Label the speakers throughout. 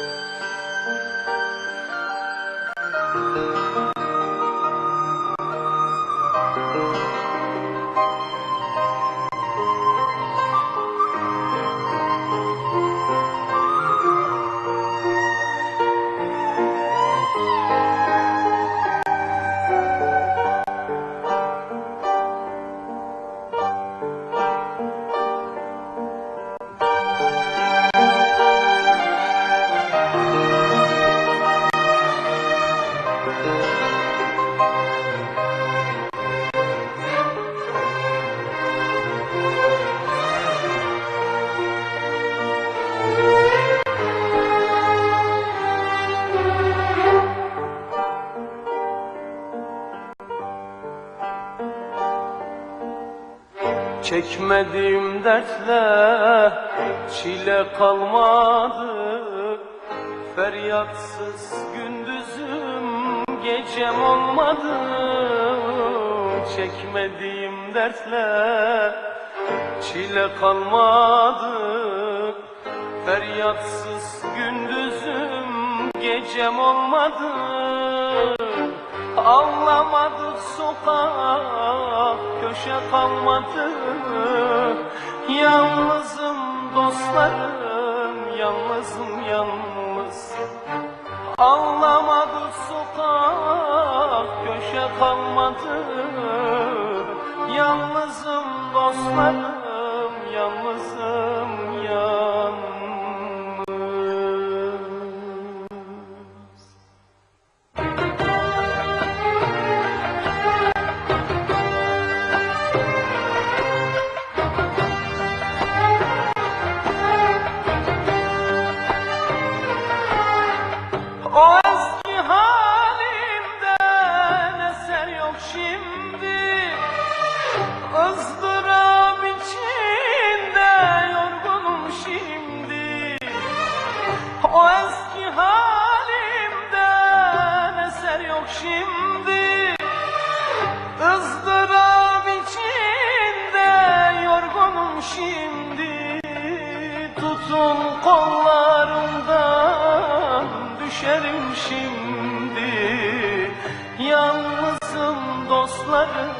Speaker 1: Thank you. Çekmediğim dertle çile kalmadı. Feryatsız gündüzüm gecem olmadı. Çekmediğim dertle çile kalmadı. Feryatsız gündüzüm gecem olmadı. Ağlamadı sokak köşe kalmadı Yalnızım dostlarım yalnızım yalnız. Ağlamadı sokak köşe kalmadı ızdırap içinde yorgunum şimdi. O eski halimden eser yok şimdi. Izdırap içinde yorgunum şimdi. Tutun kollarımdan düşerim şimdi. Yalnızım dostlarım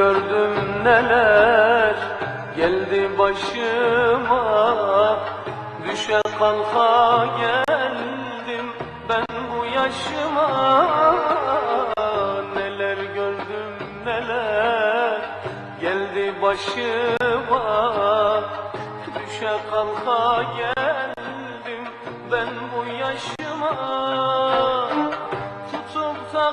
Speaker 1: gördüm neler geldi başıma. Düşe kalka geldim ben bu yaşıma. Neler gördüm neler geldi başıma. Düşe kalka geldim ben bu yaşıma. Tutup da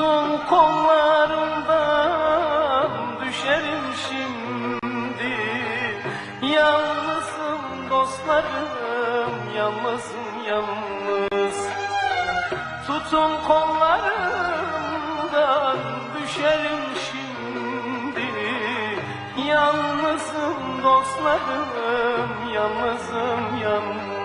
Speaker 1: Tutun kollarımdan düşerim şimdi. Yalnızım dostlarım yalnızım yalnız. Tutun kollarımdan düşerim şimdi. Yalnızım dostlarım yalnızım yalnız